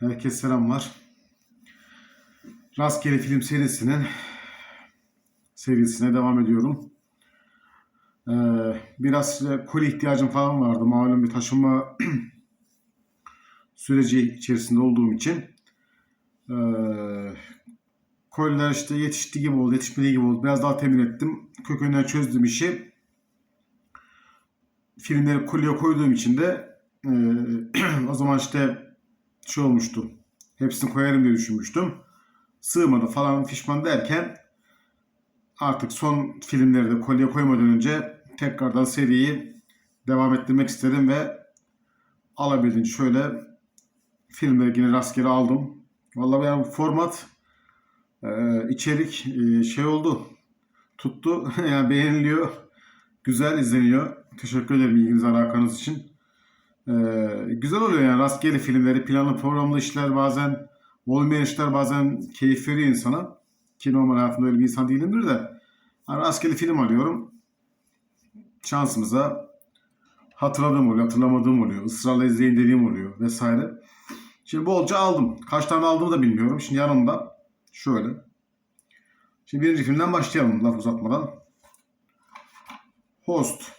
Herkese selamlar. Rastgele film serisinin serisine devam ediyorum. Ee, biraz koli ihtiyacım falan vardı. Malum bir taşınma süreci içerisinde olduğum için. Ee, koliler işte yetişti gibi oldu, yetişmediği gibi oldu. Biraz daha temin ettim. Kökünden çözdüm işi. Filmleri koliye koyduğum için de e, o zaman işte şey olmuştu. Hepsini koyarım diye düşünmüştüm. Sığmadı falan fişman derken artık son filmleri de kolye koymadan önce tekrardan seriyi devam ettirmek istedim ve alabildiğince şöyle filmleri yine rastgele aldım. Vallahi yani format e, içerik e, şey oldu. Tuttu. yani beğeniliyor. Güzel izleniyor. Teşekkür ederim ilginiz alakanız için. Ee, güzel oluyor yani rastgele filmleri, planlı programlı işler bazen olmayan işler bazen keyif veriyor insana. Ki normal hayatımda öyle bir insan değilimdir de. Yani rastgele film alıyorum. Şansımıza hatırladığım oluyor, hatırlamadığım oluyor. ısrarla izleyin dediğim oluyor vesaire. Şimdi bolca aldım. Kaç tane aldığımı da bilmiyorum. Şimdi yanımda şöyle. Şimdi birinci filmden başlayalım laf uzatmadan. Host.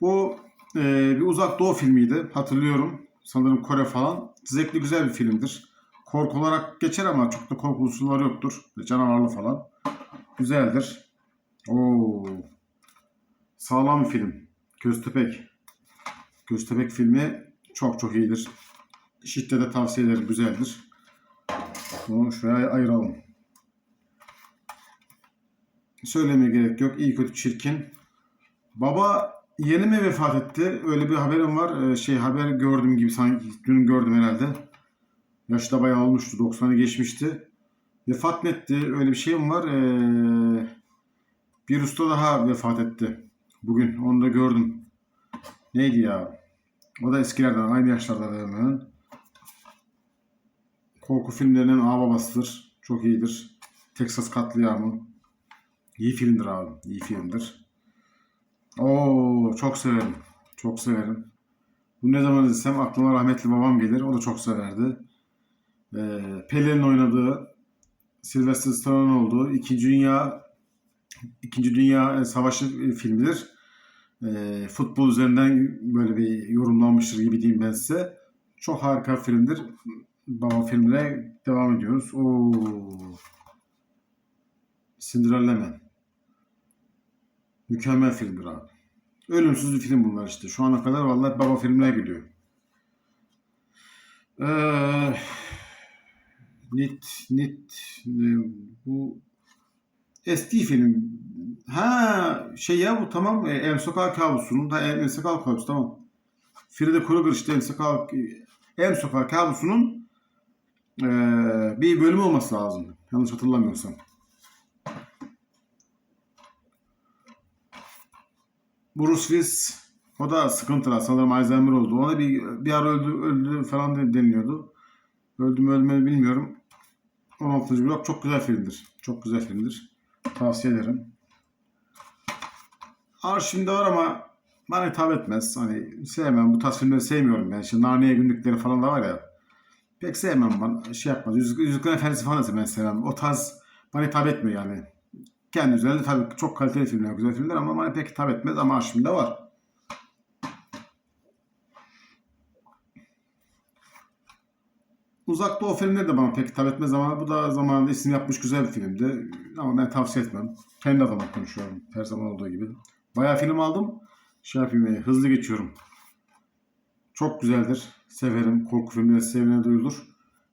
Bu e, bir uzak doğu filmiydi. Hatırlıyorum. Sanırım Kore falan. Zevkli güzel bir filmdir. Korku olarak geçer ama çok da korku unsurları yoktur. Canavarlı falan. Güzeldir. Oo. Sağlam bir film. Göztepek. Göztepek filmi çok çok iyidir. Şiddetle tavsiye ederim. Güzeldir. Bunu şuraya ayıralım. Söylemeye gerek yok. İyi kötü çirkin. Baba yeni mi vefat etti? Öyle bir haberim var. Ee, şey haber gördüm gibi sanki dün gördüm herhalde. Yaşı da bayağı olmuştu. 90'ı geçmişti. Vefat etti? Öyle bir şey mi var? Ee, bir usta daha vefat etti. Bugün onu da gördüm. Neydi ya? O da eskilerden, aynı yaşlarda da hemen. Korku filmlerinin ağababasıdır. Çok iyidir. Texas katliamı. İyi filmdir abi. İyi filmdir. Oo çok severim. Çok severim. Bu ne zaman izlesem aklıma rahmetli babam gelir. O da çok severdi. Ee, Pelin'in oynadığı Sylvester Stallone olduğu İkinci Dünya İkinci Dünya Savaşı filmidir. Ee, futbol üzerinden böyle bir yorumlanmıştır gibi diyeyim ben size. Çok harika bir filmdir. Baba filmine devam ediyoruz. Oo. Cinderella Man. Mükemmel filmdir abi. Ölümsüz bir film bunlar işte. Şu ana kadar vallahi baba filmine gidiyor. Ee, nit, nit, bu eski film. Ha şey ya bu tamam. E, El Sokak Kabusu'nun da Sokak Kabusu tamam. Frida Krueger işte El Sokak Kabusu'nun e, bir bölümü olması lazım. Yanlış hatırlamıyorsam. Bruce Willis o da sıkıntılar. Sanırım Alzheimer oldu. Ona bir, bir ara öldü, öldü falan deniliyordu. Öldü mü ölmedi bilmiyorum. 16. blok çok güzel filmdir. Çok güzel filmdir. Tavsiye ederim. Arşivimde var ama bana hitap etmez. Hani sevmem. Bu tarz filmleri sevmiyorum ben. Şimdi Narnia günlükleri falan da var ya. Pek sevmem bana. Şey yapmaz. Yüzük, Yüzüklerin Efendisi falan da ben sevmem. O tarz bana hitap etmiyor yani. Kendi üzerinde tabii çok kaliteli filmler, güzel filmler ama bana pek hitap etmez ama arşivimde var. Uzak Doğu filmleri de bana pek hitap etmez ama bu da zamanında isim yapmış güzel bir filmdi. Ama ben tavsiye etmem. Kendi adıma konuşuyorum her zaman olduğu gibi. Bayağı film aldım. Şey yapayım, e, hızlı geçiyorum. Çok güzeldir. Severim. Korku filmleri sevene duyulur.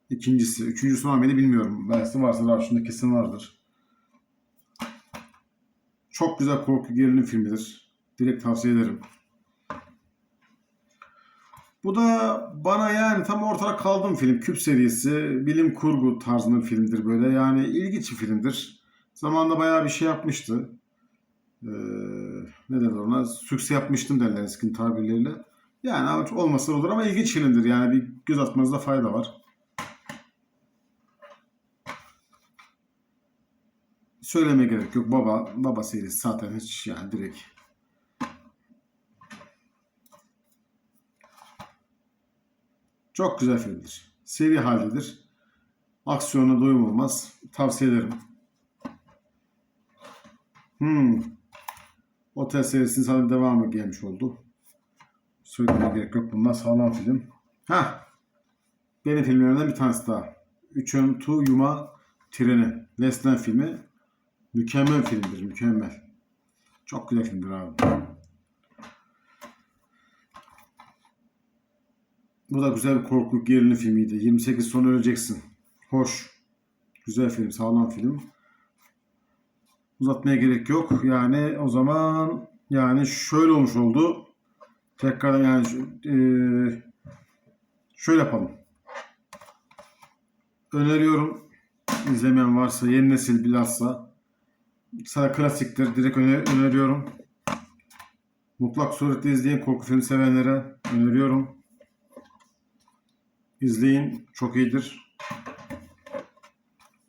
İkincisi, üçüncüsü var mıydı bilmiyorum. Belki varsa da şunda kesin vardır. Çok güzel korku gerilim filmidir. Direkt tavsiye ederim. Bu da bana yani tam ortada kaldım film. Küp serisi, bilim kurgu tarzında bir filmdir böyle. Yani ilginç bir filmdir. Zamanında bayağı bir şey yapmıştı. Ee, ne derler ona? Sükse yapmıştım derler eski tabirleriyle. Yani olmasa olur ama ilginç filmdir. Yani bir göz atmanızda fayda var. Söyleme gerek yok. Baba, baba serisi zaten hiç yani direkt. Çok güzel filmdir. Seri haldedir. Aksiyona doyum. Tavsiye ederim. Hmm. Otel serisinin sana devamı gelmiş oldu. Söylemeye gerek yok. Bunlar sağlam film. Ha. Benim filmlerimden bir tanesi daha. Üçön Tu Yuma Treni. Western filmi. Mükemmel filmdir. Mükemmel. Çok güzel filmdir abi. Bu da güzel bir korku gerilim filmiydi. 28 sonra öleceksin. Hoş. Güzel film. Sağlam film. Uzatmaya gerek yok. Yani o zaman yani şöyle olmuş oldu. Tekrar yani eee, şöyle yapalım. Öneriyorum. İzlemeyen varsa, yeni nesil bilhassa. Sana klasiktir. Direkt öner- öneriyorum. Mutlak surette izleyin. Korku filmi sevenlere öneriyorum. İzleyin. Çok iyidir.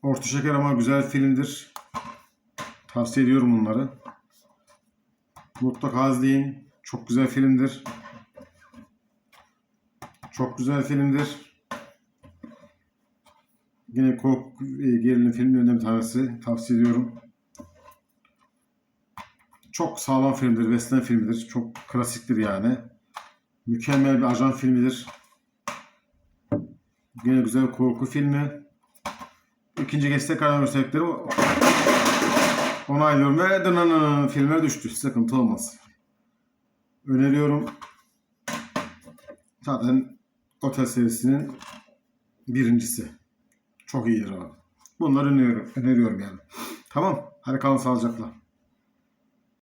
Orta şeker ama güzel filmdir. Tavsiye ediyorum bunları. Mutlaka izleyin. Çok güzel filmdir. Çok güzel filmdir. Yine korku e, gerilim filmlerinden bir tanesi. Tavsiye ediyorum. Çok sağlam filmdir. Western filmidir. Çok klasiktir yani. Mükemmel bir ajan filmidir. Yine güzel korku filmi. İkinci kez tekrar gösterdiklerim onaylıyorum ve dınanın filme düştü. Sıkıntı olmaz. Öneriyorum. Zaten Otel serisinin birincisi. Çok iyidir abi. Bunları öneriyorum, öneriyorum yani. Tamam. Hadi kalın sağlıcakla.